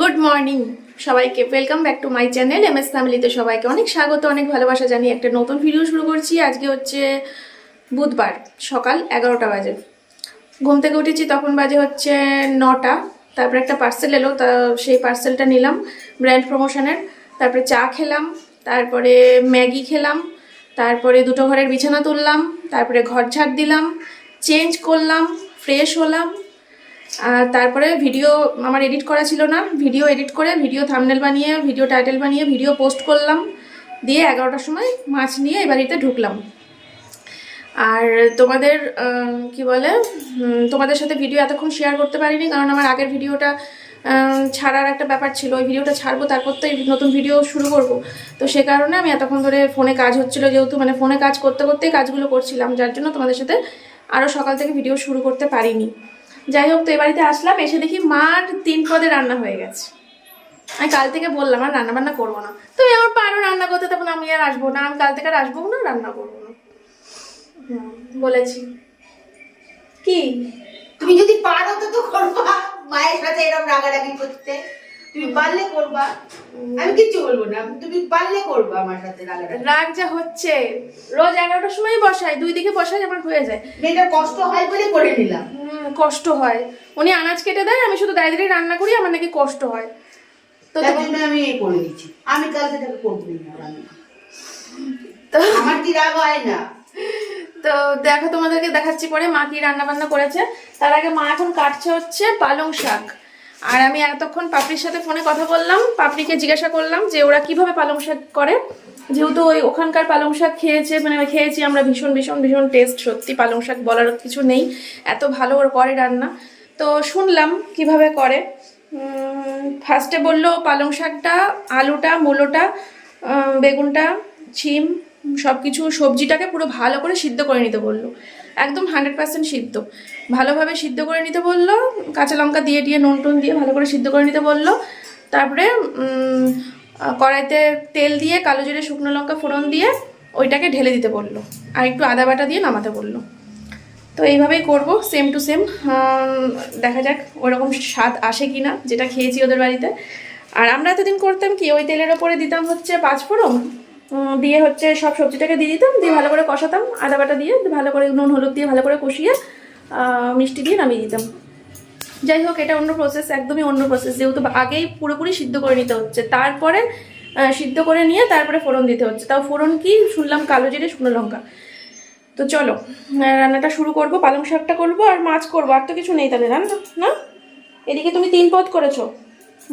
Good morning সবাইকে। Welcome back to my channel M S ফ্যামিলিতে সবাইকে অনেক স্বাগত, অনেক ভালোবাসা জানিয়ে একটা নতুন ভিডিও শুরু করছি। আজকে হচ্ছে বুধবার, সকাল এগারোটা বাজে। ঘুম থেকে উঠেছি, তখন বাজে হচ্ছে নটা। তারপরে একটা পার্সেল এলো, তা সেই পার্সেলটা নিলাম ব্র্যান্ড প্রমোশনের তারপরে চা খেলাম, তারপরে ম্যাগি খেলাম, তারপরে দুটো ঘরের বিছানা তুললাম, তারপরে ঘর ঝাড় দিলাম চেঞ্জ করলাম ফ্রেশ হলাম তারপরে ভিডিও আমার এডিট করা ছিল না। ভিডিও এডিট করে ভিডিও থামনেল বানিয়ে ভিডিও টাইটেল বানিয়ে ভিডিও পোস্ট করলাম। দিয়ে এগারোটার সময় মাছ নিয়ে এ বাড়িতে ঢুকলাম। আর তোমাদের কি বলে তোমাদের সাথে ভিডিও এতক্ষণ শেয়ার করতে পারিনি, কারণ আমার আগের ভিডিওটা ছাড়ার একটা ব্যাপার ছিল। ওই ভিডিওটা ছাড়বো, তারপর তো এই নতুন ভিডিও শুরু করব। তো সে কারণে আমি এতক্ষণ ধরে ফোনে কাজ হচ্ছিল, যেহেতু মানে ফোনে কাজ করতে, করতেই কাজগুলো করছিলাম। যার জন্য তোমাদের সাথে আরও সকাল থেকে ভিডিও শুরু করতে পারিনি। যাই হোক, তো এ বাড়িতে আসলাম, এসে দেখি মার তিন পদে রান্না হয়ে গেছে। আমি কাল থেকে বললাম, আর রান্না বান্না করব না। তুমি আমার পারো রান্না করতে, তখন আমি আর আসব না। আমি কাল থেকে আর আসব না, রান্না করব না। বলেছি। কি? তুমি যদি পারো তো তো করবা। মায়ের সাথে এরকম রাগারাগি করতে। তুমি পারলে করবা। আমি কিচ্ছু বলব না তুমি পারলে করবা আমার সাথে রাগ যা হচ্ছে রোজ এগারোটার সময় বসাই দুই দিকে বসাই আমার হয়ে যায়। কষ্ট হয় বলে করে নিলাম। কষ্ট হয়। উনি আনাজ কেটে দেয় আমি শুধু দাঁড়িয়ে দাঁড়িয়ে রান্না করি আমার নাকি কষ্ট হয়। তো জন্য আমি করে দিচ্ছি। আমি কাল থেকে করবোই না রান্না। তো আমার কি রাগ হয় না? তো দেখো তোমাদেরকে দেখাচ্ছি পরে মা কি রান্না বান্না করেছে। তার আগে মা এখন কাটছে হচ্ছে পালং শাক। আর আমি এতক্ষণ পাপড়ির সাথে ফোনে কথা বললাম, পাপড়িকে জিজ্ঞাসা করলাম যে ওরা কীভাবে পালং শাক করে। যেহেতু ওই ওখানকার পালং শাক খেয়েছে মানে খেয়েছি আমরা ভীষণ ভীষণ ভীষণ টেস্ট সত্যি পালং শাক বলার কিছু নেই। এত ভালো ওর করে রান্না। তো শুনলাম কীভাবে করে। ফার্স্টে বলল পালং শাকটা, আলুটা, মূলোটা বেগুনটা, ছিম সব কিছু সবজিটাকে পুরো ভালো করে সিদ্ধ করে নিতে বলল। একদম হান্ড্রেড পার্সেন্ট সিদ্ধ। ভালোভাবে সিদ্ধ করে নিতে বলল, কাঁচা লঙ্কা দিয়ে দিয়ে নুন টুন দিয়ে ভালো করে সিদ্ধ করে নিতে বলল। তারপরে কড়াইতে তেল দিয়ে কালো জিরে শুকনো লঙ্কা ফোড়ন দিয়ে ওইটাকে ঢেলে দিতে বলল। আর একটু আদা বাটা দিয়ে নামাতে বলল। তো এইভাবেই করব সেম টু সেম দেখা যাক ওরকম স্বাদ আসে কি না যেটা খেয়েছি ওদের বাড়িতে। আর আমরা এতদিন করতাম কি, ওই তেলের ওপরে দিতাম হচ্ছে পাঁচফোড়ন দিয়ে হচ্ছে সব সবজিটাকে দিয়ে দিতাম, দিয়ে ভালো করে কষাতাম, আদা বাটা দিয়ে ভালো করে নুন, হলুদ দিয়ে ভালো করে কষিয়ে মিষ্টি দিয়ে নামিয়ে দিতাম। যাই হোক, এটা অন্য প্রসেস একদমই অন্য প্রসেস যেহেতু আগেই পুরোপুরি সিদ্ধ করে নিতে হচ্ছে, তারপরে সিদ্ধ করে নিয়ে তারপরে ফোড়ন দিতে হচ্ছে। তাও ফোড়ন কি? শুনলাম কালো জিরে, শুকনো লঙ্কা। তো চলো রান্নাটা শুরু করব, পালং শাকটা করব আর মাছ করব। আর তো কিছু নেই তাহলে রান্না না? এদিকে তুমি তিন পদ করেছ।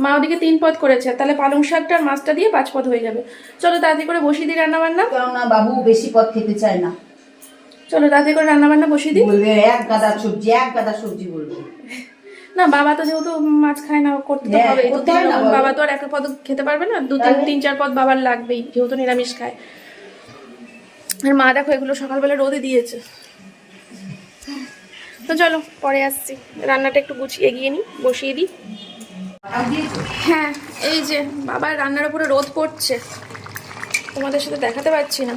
মা ওদিকে তিন পদ করেছে তাহলে পালং শাকটা আর মাছটা দিয়ে পাঁচ পদ হয়ে যাবে। চলো তাড়াতাড়ি করে বসিয়ে দিই রান্না বান্না কেননা বাবু বেশি পথ খেতে চায় না। চলো তাড়াতাড়ি করে রান্না বান্না বসিয়ে দিই। বলবে এক গাদা সবজি এক গাদা সবজি বলবে। না বাবা তো যেহেতু মাছ খায় না করতে তো হ্যাঁ, হবে। বাবা। তো আর এক পদ খেতে পারবে না দু তিন তিন চার পদ বাবার লাগবেই যেহেতু নিরামিষ খায়। আর মা দেখো এগুলো সকালবেলা রোদে দিয়েছে। তো চলো পরে আসছি। রান্নাটা একটু গুছিয়ে এগিয়ে নিই বসিয়ে দিই? হ্যাঁ এই যে, বাবার রান্নার উপরে রোদ পড়ছে। তোমাদের সাথে দেখাতে পারছি না।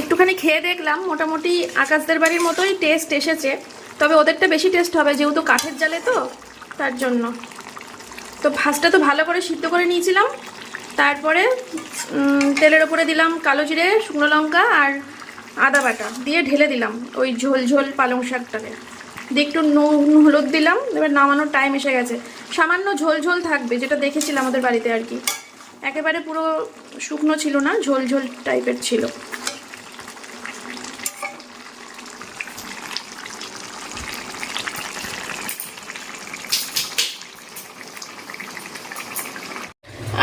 একটুখানি খেয়ে দেখলাম, মোটামুটি আকাশদের বাড়ির মতোই টেস্ট এসেছে। তবে ওদেরটা বেশি টেস্ট হবে, যেহেতু কাঠের জালে তো, তার জন্য। তো ভাজটা তো ভালো করে সিদ্ধ করে নিয়েছিলাম। তারপরে তেলের ওপরে দিলাম কালো জিরে, শুকনো লঙ্কা আর আদা বাটা। দিয়ে ঢেলে দিলাম ওই ঝোল ঝোল পালং শাকটাকে। দিয়ে একটু নুন হলুদ দিলাম, এবার নামানোর টাইম এসে গেছে। সামান্য ঝোল ঝোল থাকবে, যেটা দেখেছিলাম আমাদের বাড়িতে আর কি। একেবারে পুরো শুকনো ছিল না, ঝোল ঝোল টাইপের ছিল।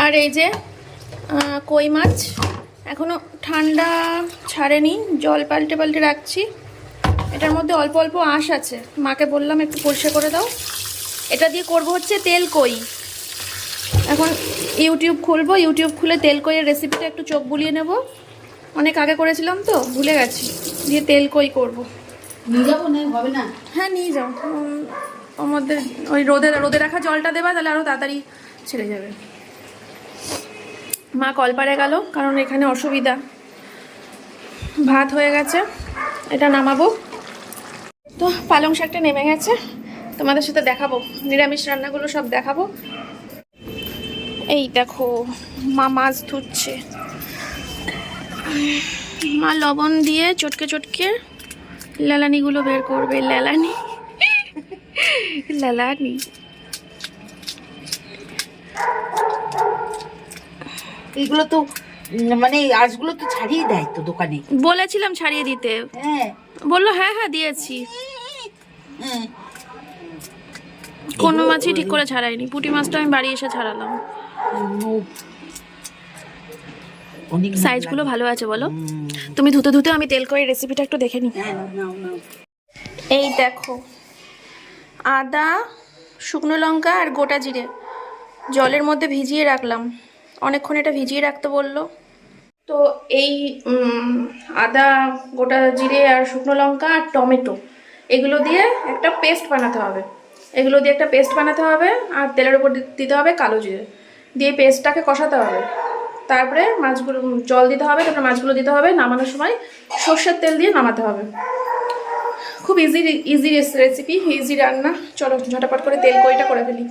আর এই যে কই মাছ, এখনও ঠান্ডা ছাড়েনি, জল পাল্টে পাল্টে রাখছি। এটার মধ্যে অল্প অল্প আঁশ আছে। মাকে বললাম একটু পরিষ্কার করে দাও। এটা দিয়ে করব হচ্ছে তেল কই। এখন ইউটিউব খুলবো ইউটিউব খুলে তেল কইয়ের রেসিপিটা একটু চোখ বুলিয়ে নেব। অনেক আগে করেছিলাম তো ভুলে গেছি। দিয়ে তেল কই করব। নিয়ে যাব না? হবে না? হ্যাঁ নিয়ে যাও। ওর মধ্যে ওই রোদে রোদে রাখা জলটা দেবা তাহলে আরও তাড়াতাড়ি ছেড়ে যাবে। মা কলপারে গেল কারণ এখানে অসুবিধা। ভাত হয়ে গেছে। এটা নামাবো। তো পালং শাকটা নেমে গেছে। তোমাদের সাথে দেখাবো। নিরামিষ রান্নাগুলো সব দেখাবো। এই দেখো মা মাছ ধুচ্ছে। মা লবণ দিয়ে চটকে চটকে লালানিগুলো বের করবে। লালানি লালানি এগুলো তো মানে এই আঁশগুলো তো ছাড়িয়ে দেয় তো দোকানে। বলেছিলাম ছাড়িয়ে দিতে। হ্যাঁ। বলল হ্যাঁ হ্যাঁ দিয়েছি। কোনো মাছই ঠিক করে ছাড়াইনি পুঁটি মাছটা আমি বাড়ি এসে ছাড়ালাম। সাইজগুলো ভালো আছে বলো। তুমি ধুতে ধুতে আমি তেল করে রেসিপিটা একটু দেখে নিই হ্যাঁ। এই দেখো আদা শুকনো লঙ্কা আর গোটা জিরে। জলের মধ্যে ভিজিয়ে রাখলাম। অনেকক্ষণ এটা ভিজিয়ে রাখতে বলল। তো এই আদা গোটা জিরে আর শুকনো লঙ্কা আর টমেটো। এগুলো দিয়ে একটা পেস্ট বানাতে হবে। এগুলো দিয়ে একটা পেস্ট বানাতে হবে আর তেলের উপর দিতে হবে কালো জিরে। দিয়ে পেস্টটাকে কষাতে হবে। তারপরে মাছগুলো জল দিতে হবে, তারপরে মাছগুলো দিতে হবে। নামানোর সময় সর্ষের তেল দিয়ে নামাতে হবে। খুব ইজি ইজি রেসিপি ইজি রান্না। চলো ঝটাপট করে তেল কইটা করে ফেলি।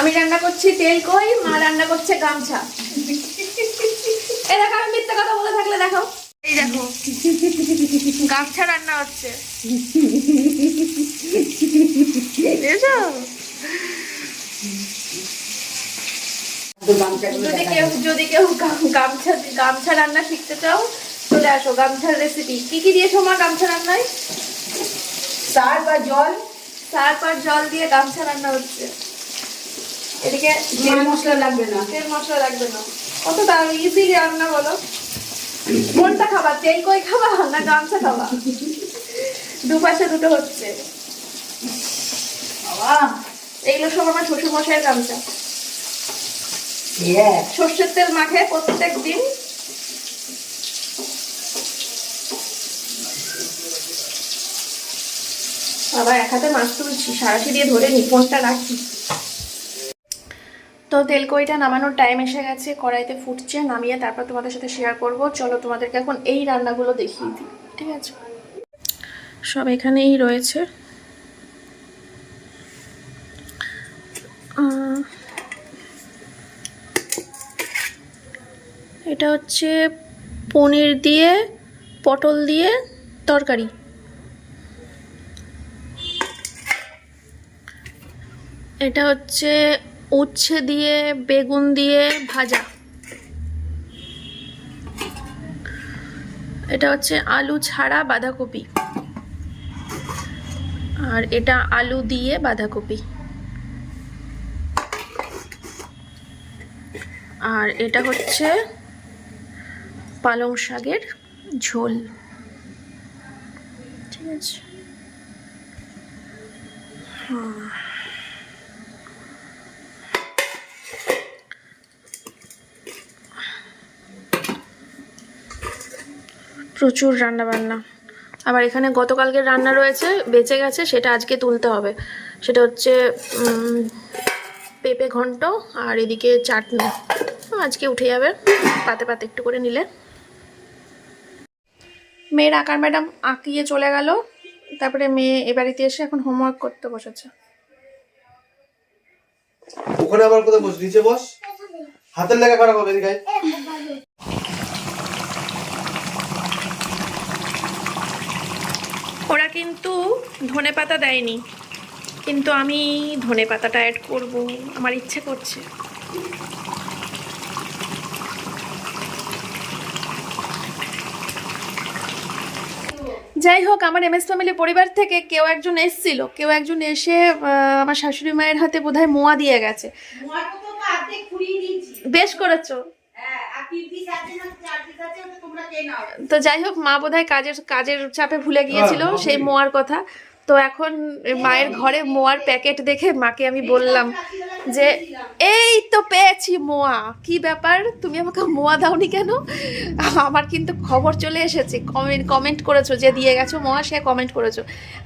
আমি রান্না করছি তেল কই, মা রান্না করছে গামছা। দেখো, আমি মিথ্যা কথা বলে থাকলে দেখো। এই দেখো গামছা রান্না হচ্ছে। দেখেছ? তো গামছাগুলো যদি কেউ যদি কেউ গামছা গামছা রান্না শিখতে চাও চলে আসো গামছার রেসিপি কি কি দিয়েছ মা গামছা রান্নায়? সার বা জল। তারপর জল দিয়ে গামছা রান্না হচ্ছে। এদিকে তেল মশলা লাগবে না। তেল মশলা লাগবে না। কত তার ইজি রান্না বলো? কোনটা খাবা? তেল কই খাবা না গামছা খাবা? দুপাশে দুটো হচ্ছে। বাবা এইগুলো সব আমার শ্বশুর মশাইয়ের গামছা সর্ষের তেল মাখে প্রত্যেক দিন বাবা এক হাতে মাছ তুলছি সারাশি দিয়ে ধরে নি ফোনটা রাখি তো তেলকইটা নামানোর টাইম এসে গেছে, কড়াইতে ফুটছে, নামিয়ে তারপর তোমাদের সাথে শেয়ার করব। চলো তোমাদেরকে এখন এই রান্নাগুলো দেখিয়ে দিই, ঠিক আছে? সব এখানেই রয়েছে। এটা হচ্ছে পনির দিয়ে, পটল দিয়ে তরকারি। এটা হচ্ছে উচ্ছে দিয়ে, বেগুন দিয়ে ভাজা। এটা হচ্ছে আলু ছাড়া বাঁধাকপি। আর এটা আলু দিয়ে বাঁধাকপি। আর এটা হচ্ছে পালং শাকের ঝোল। ঠিক আছে? হুম। প্রচুর রান্না বান্না আবার এখানে গতকালকের রান্না রয়েছে, বেঁচে গেছে, সেটা আজকে তুলতে হবে। সেটা হচ্ছে পেঁপে ঘন্ট আর এদিকে চাটনি। আজকে উঠে যাবে, পাতে পাতে একটু করে নিলে। মেয়ের আঁকার ম্যাডাম আঁকিয়ে চলে গেল। তারপরে মেয়ে এ বাড়িতে এসে এখন হোমওয়ার্ক করতে বসেছে। ওখানে আবার কোথায় বস? নিচে বস। হাতের লেখা খারাপ হবে এদিকে আয়। ওরা কিন্তু ধনে পাতা দেয়নি। কিন্তু আমি ধনে পাতাটা অ্যাড করব আমার ইচ্ছে করছে। যাই হোক আমার এমএস ফ্যামিলি পরিবার থেকে কেউ একজন এসেছিল কেউ একজন এসে আমার শাশুড়ি মায়ের হাতে বোধহয় মোয়া দিয়ে গেছে। বেশ করেছ। তো যাই হোক মা বোধহয় কাজের কাজের চাপে ভুলে গিয়েছিল হ্যাঁ, সেই মোয়ার কথা। তো এখন মায়ের ঘরে মোয়ার প্যাকেট দেখে মাকে আমি বললাম যে এই তো পেয়েছি মোয়া। কি ব্যাপার? তুমি আমাকে মোয়া দাওনি কেন? আমার কিন্তু খবর চলে এসেছে। কমেন্ট কমেন্ট করেছ যে দিয়ে গেছো মোয়া সে কমেন্ট করেছ।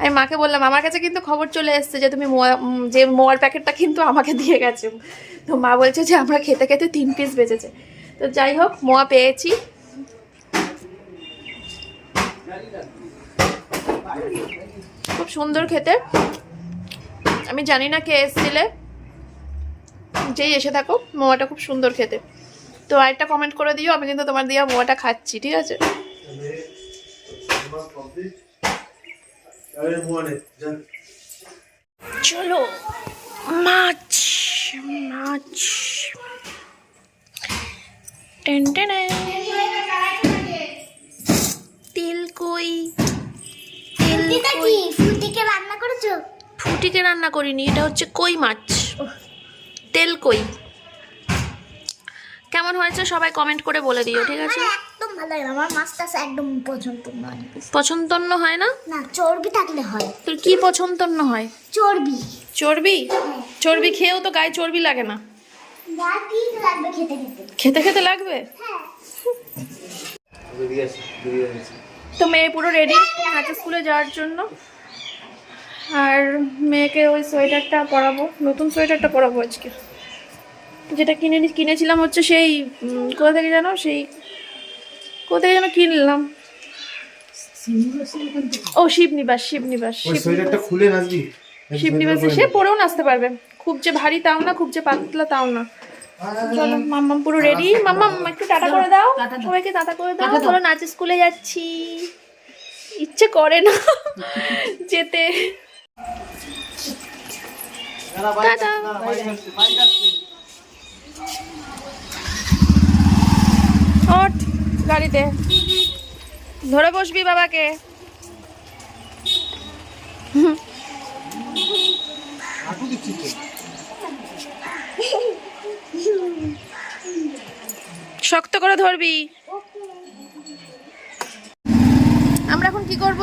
আমি মাকে বললাম আমার কাছে কিন্তু খবর চলে এসেছে যে তুমি মোয়া যে মোয়ার প্যাকেটটা কিন্তু আমাকে দিয়ে গেছো। তো মা বলছে যে আমরা খেতে খেতে তিন পিস বেঁচেছে। তো যাই হোক, মোয়া পেয়েছি। খুব সুন্দর খেতে। আমি জানি না কে এসছিলে। যেই এসে থাকো মোয়াটা খুব সুন্দর খেতে। তো আরেকটা কমেন্ট করে দিও, আমি কিন্তু তোমার দিয়া মোয়াটা খাচ্ছি, ঠিক আছে? চলো, মাছ মাছ। তেল কই? তেল ফুটিকে রান্না করেছ? ফুটিকে রান্না করিনি এটা হচ্ছে কই মাছ। তেল কই? কেমন হয়েছে সবাই কমেন্ট করে বলে দিও ঠিক আছে? একদম ভালো লাগে না। আমার মাছটা একদম পছন্দ নয়। পছন্দন্য হয় না? না চর্বি থাকলে হয়। তোর কি পছন্দন্য হয়? চর্বি। চর্বি? চর্বি খেয়েও তো গায়ে চর্বি লাগে না। খেতে খেতে। খেতে খেতে লাগবে? হ্যাঁ। তো মেয়ে পুরো রেডি নাচে স্কুলে যাওয়ার জন্য? আর মেয়েকে ওই সোয়েটারটা পরাবো নতুন সোয়েটারটা পরাবো আজকে। যেটা কিনে নি- কিনেছিলাম হচ্ছে সেই কোথা থেকে জানো? সেই কোথা থেকে যেন কিনলাম? ও শিবনিবাস শিবনিবাস ওই সোয়েটারটা খুলে নাচবি। শিবনিবাসে সে পরেও নাচতে পারবে। খুব যে ভারী তাও না খুব যে পাতলা তাও না। চলো মাম্মাম পুরো রেডি মাম্মাম একটু টাটা করে দাও। সবাইকে টাটা করে দাও। চলো নাচে স্কুলে যাচ্ছি। ইচ্ছে করে না যেতে। টাটা ওঠ গাড়িতে। ধরে বসবি বাবাকে। হাঁটু দিচ্ছি তো শক্ত করে ধরবি। আমরা এখন কি করব?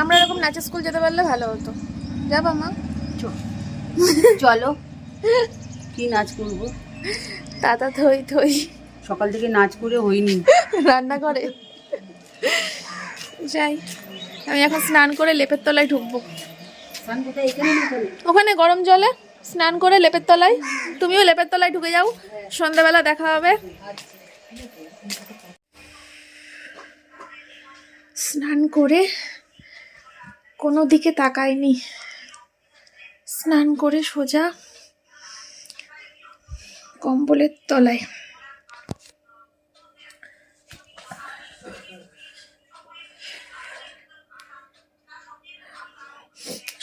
আমরা এরকম নাচের স্কুল যেতে পারলে ভালো হতো। যাবা মা। চলো। কি নাচ করব? তাতা থই থই। সকাল থেকে নাচ করে হইনি রান্না করে যাই আমি এখন স্নান করে লেপের তলায় ঢুকবো। ওখানে গরম জলে। স্নান করে লেপের তলায়। তুমিও লেপের তলায় ঢুকে যাও। সন্ধ্যাবেলা দেখা হবে। স্নান করে কোনো দিকে তাকায়নি স্নান করে সোজা কম্বলের তলায়।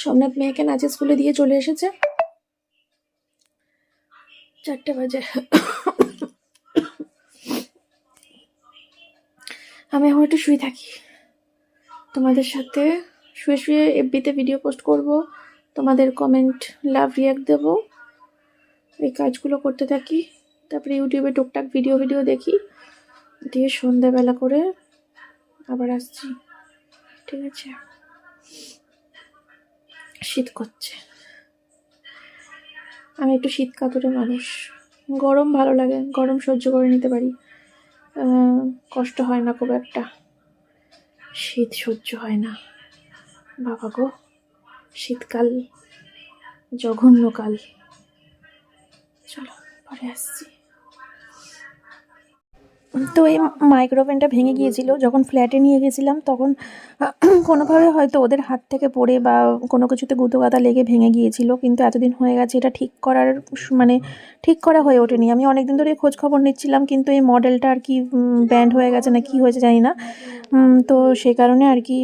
সোমনাথ মেয়েকে নাচের স্কুলে দিয়ে চলে এসেছে। চারটে বাজে। আমি এখন একটু শুয়ে থাকি। তোমাদের সাথে শুয়ে শুয়ে এফবিতে ভিডিও পোস্ট করব। তোমাদের কমেন্ট লাভ রিয়াক্ট দেব। এই কাজগুলো করতে থাকি। তারপরে ইউটিউবে টুকটাক ভিডিও ভিডিও দেখি। দিয়ে সন্ধ্যাবেলা করে আবার আসছি। ঠিক আছে? শীত করছে। আমি একটু শীত কাতরে মানুষ। গরম ভালো লাগে, গরম সহ্য করে নিতে পারি। কষ্ট হয় না খুব একটা। শীত সহ্য হয় না। বাবা গো, শীতকাল জঘন্যকাল। চলো, পরে আসছি। তো এই মাইক্রোওভেনটা ভেঙে গিয়েছিল, যখন ফ্ল্যাটে নিয়ে গেছিলাম, তখন কোনোভাবে হয়তো ওদের হাত থেকে পড়ে বা কোনো কিছুতে গুঁতো গাদা লেগে ভেঙে গিয়েছিল, কিন্তু এতদিন হয়ে গেছে, এটা ঠিক করার মানে ঠিক করা হয়ে ওঠেনি। আমি অনেক দিন ধরে খোঁজ খবর নিচ্ছিলাম, কিন্তু এই মডেলটা আর কি ব্যান্ড হয়ে গেছে না কি হয়েছে জানি না। তো সে কারণে আর কি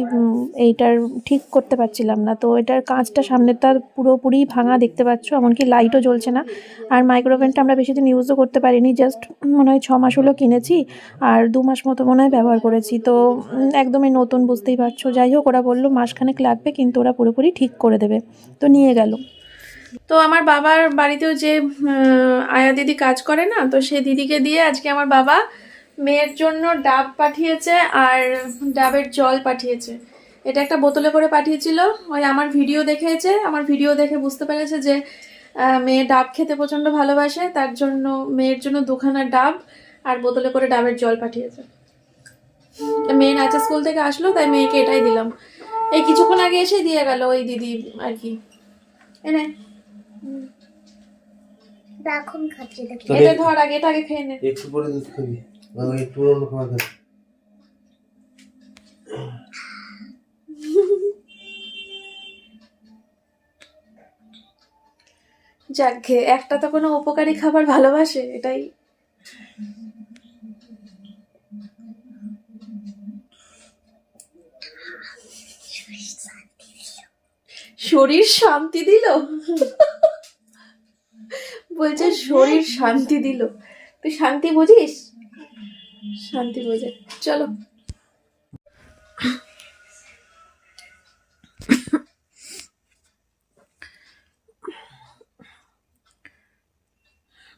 এইটার ঠিক করতে পারছিলাম না। তো এটার কাঁচটা সামনেরটা পুরোপুরি ভাঙা দেখতে পাচ্ছ, এমনকি লাইটও জ্বলছে না। আর মাইক্রোওভেনটা আমরা বেশি দিন ইউজও করতে পারিনি জাস্ট মনে হয় ছ মাস হলো কিনেছি। আর দু মাস মতো মনে হয় ব্যবহার করেছি। তো একদমই নতুন, বুঝতেই পারছ। যাই হোক, ওরা বলল, মাসখানেক লাগবে, কিন্তু ওরা পুরোপুরি ঠিক করে দেবে। তো নিয়ে গেল। তো আমার বাবার বাড়িতেও যে আয়া দিদি কাজ করে না, তো সেই দিদিকে দিয়ে আজকে আমার বাবা মেয়ের জন্য ডাব পাঠিয়েছে আর ডাবের জল পাঠিয়েছে। এটা একটা বোতলে করে পাঠিয়েছিল। ওই আমার ভিডিও দেখেছে। আমার ভিডিও দেখে বুঝতে পেরেছে যে মেয়ে ডাব খেতে প্রচণ্ড ভালোবাসে। তার জন্য, মেয়ের জন্য দুখানা ডাব আর বোতলে করে ডাবের জল পাঠিয়েছে। মেয়ে নাচা স্কুল থেকে আসলো তাই মেয়েকে এটাই দিলাম। এই কিছুক্ষণ আগে এসে দিয়ে গেল ওই দিদি আর কি। এনে এটা ধর আগে এটা আগে খেয়ে নে। যাক একটা তো কোনো উপকারী খাবার ভালোবাসে এটাই। শরীর শান্তি দিল? বলছে শরীর শান্তি দিল। তুই শান্তি বুঝিস? শান্তি বোঝে। চলো।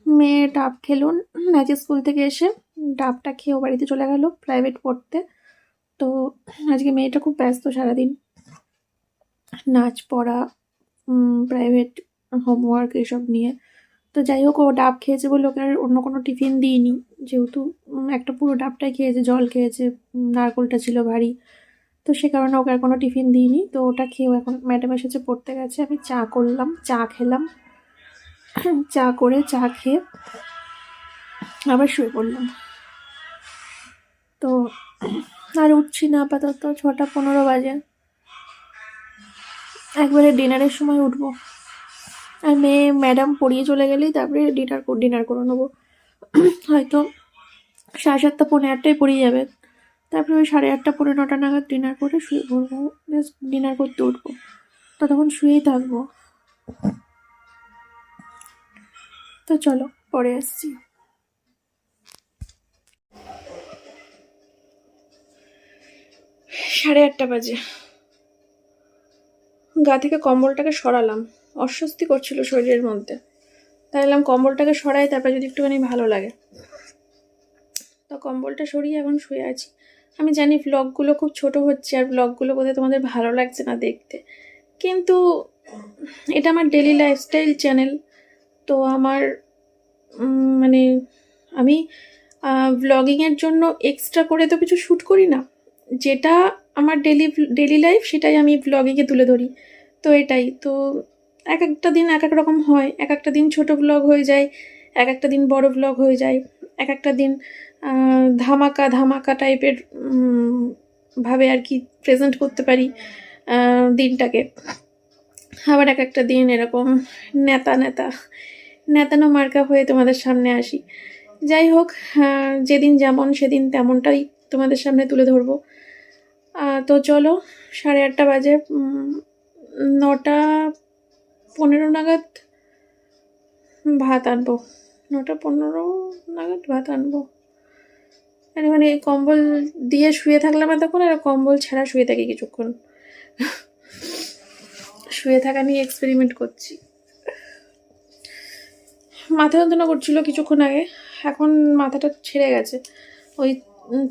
মেয়ে ডাব খেলুন নাচের স্কুল থেকে এসে ডাবটা খেয়ে বাড়িতে চলে গেল প্রাইভেট পড়তে। তো আজকে মেয়েটা খুব ব্যস্ত সারাদিন। নাচ পড়া প্রাইভেট হোমওয়ার্ক এসব নিয়ে। তো যাই হোক, ও ডাব খেয়েছে বলে ওকে আর অন্য কোনো টিফিন দিইনি। যেহেতু একটা পুরো ডাবটাই খেয়েছে, জল খেয়েছে নারকোলটা ছিল ভারী। তো সে কারণে ওকে আর কোনো টিফিন দিইনি। তো ওটা খেয়েও এখন ম্যাডাম এসেছে পড়তে গেছে। আমি চা করলাম, চা খেলাম। চা করে চা খেয়ে আবার শুয়ে পড়লাম। তো আর উঠছি না আপাতত, ছটা পনেরো বাজে। একবারে ডিনারের সময় উঠবো। আর মেয়ে, ম্যাডাম পড়িয়ে চলে গেলেই তারপরে ডিনার ডিনার করে নেব। হয়তো সাড়ে সাতটা পনেরো আটটায় পড়িয়ে যাবে। তারপরে ওই সাড়ে আটটা পনেরো নটা নাগাদ ডিনার করে শুয়ে পড়ব। জাস্ট ডিনার করতে উঠবো। ততক্ষণ শুয়েই থাকব। তো চলো, পরে আসছি। সাড়ে আটটা বাজে। গা থেকে কম্বলটাকে সরালাম। অস্বস্তি করছিল শরীরের মধ্যে। তাই এলাম কম্বলটাকে সরাই, তারপর যদি একটুখানি ভালো লাগে। তো কম্বলটা সরিয়ে এখন শুয়ে আছি। আমি জানি ব্লগগুলো খুব ছোট হচ্ছে, আর ব্লগগুলো বোধহয় তোমাদের ভালো লাগছে না দেখতে। কিন্তু এটা আমার ডেলি লাইফস্টাইল চ্যানেল তো আমার মানে আমি ব্লগিংয়ের জন্য এক্সট্রা করে তো কিছু শ্যুট করি না। যেটা আমার ডেলি ডেলি লাইফ সেটাই আমি ব্লগিংয়ে তুলে ধরি। তো এটাই, তো এক একটা দিন এক এক রকম হয়। এক একটা দিন ছোট ব্লগ হয়ে যায়, এক একটা দিন বড় ব্লগ হয়ে যায়। এক একটা দিন ধামাকা ধামাকা টাইপের ভাবে আর কি প্রেজেন্ট করতে পারি দিনটাকে। আবার এক একটা দিন এরকম নেতা নেতা, নেতানো মার্কা হয়ে তোমাদের সামনে আসি। যাই হোক যেদিন যেমন সেদিন তেমনটাই তোমাদের সামনে তুলে ধরবো। তো চলো, সাড়ে আটটা বাজে নটা পনেরো নাগাদ ভাত আনব। নটা পনেরো নাগাদ ভাত আনব। আর মানে কম্বল দিয়ে শুয়ে থাকলাম এতক্ষণ, আর কম্বল ছাড়া শুয়ে থাকি কিছুক্ষণ। শুয়ে থাকা নিয়ে এক্সপেরিমেন্ট করছি। মাথা যন্ত্রণা করছিল কিছুক্ষণ আগে, এখন মাথাটা ছেড়ে গেছে। ওই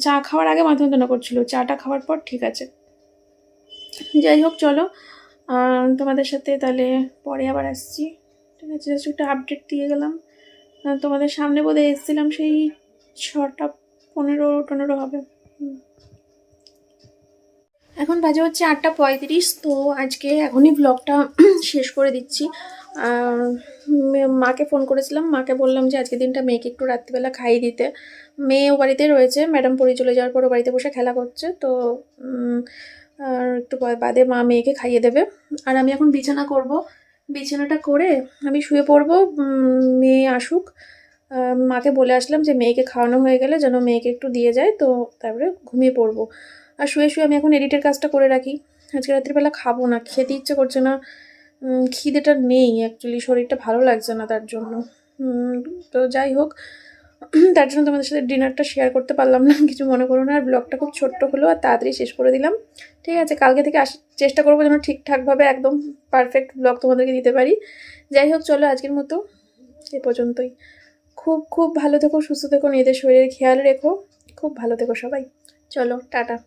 চা খাওয়ার আগে মাথা যন্ত্রণা করছিল। চাটা খাওয়ার পর ঠিক আছে। যাই হোক, চলো। তোমাদের সাথে তাহলে পরে আবার আসছি। ঠিক আছে জাস্ট একটা আপডেট দিয়ে গেলাম। তোমাদের সামনে বোধহয় এসেছিলাম সেই ছটা পনেরো টনেরো হবে। এখন বাজে হচ্ছে আটটা পঁয়ত্রিশ, তো আজকে এখনই ব্লগটা শেষ করে দিচ্ছি। মাকে ফোন করেছিলাম। মাকে বললাম যে আজকে দিনটা মেয়েকে একটু রাত্রিবেলা খাইয়ে দিতে। মেয়ে ও বাড়িতে রয়েছে। ম্যাডাম পড়ে চলে যাওয়ার পর ও বাড়িতে বসে খেলা করছে। তো আর একটু বাদে মা মেয়েকে খাইয়ে দেবে। আর আমি এখন বিছানা করব। বিছানাটা করে আমি শুয়ে পড়ব। মেয়ে আসুক। মাকে বলে আসলাম যে, মেয়েকে খাওয়ানো হয়ে গেলে যেন মেয়েকে একটু দিয়ে যায়। তো তারপরে ঘুমিয়ে পড়ব। আর শুয়ে শুয়ে আমি এখন এডিটের কাজটা করে রাখি। আজকে রাত্রিবেলা খাব না, খেতে ইচ্ছে করছে না। খিদেটা নেই অ্যাকচুয়ালি শরীরটা ভালো লাগছে না তার জন্য। তো যাই হোক তার জন্য তোমাদের সাথে ডিনারটা শেয়ার করতে পারলাম না, কিছু মনে করো না। আর ব্লগটা খুব ছোট্ট হলো আর তাড়াতাড়ি শেষ করে দিলাম। ঠিক আছে, কালকে থেকে আস চেষ্টা করব যেন ঠিকঠাকভাবে একদম পারফেক্ট ব্লগ তোমাদেরকে দিতে পারি। যাই হোক, চলো আজকের মতো। এ পর্যন্তই। খুব খুব ভালো থেকো, সুস্থ থেকো, নিজেদের শরীরের খেয়াল রেখো। খুব ভালো থেকো সবাই। চলো, টাটা।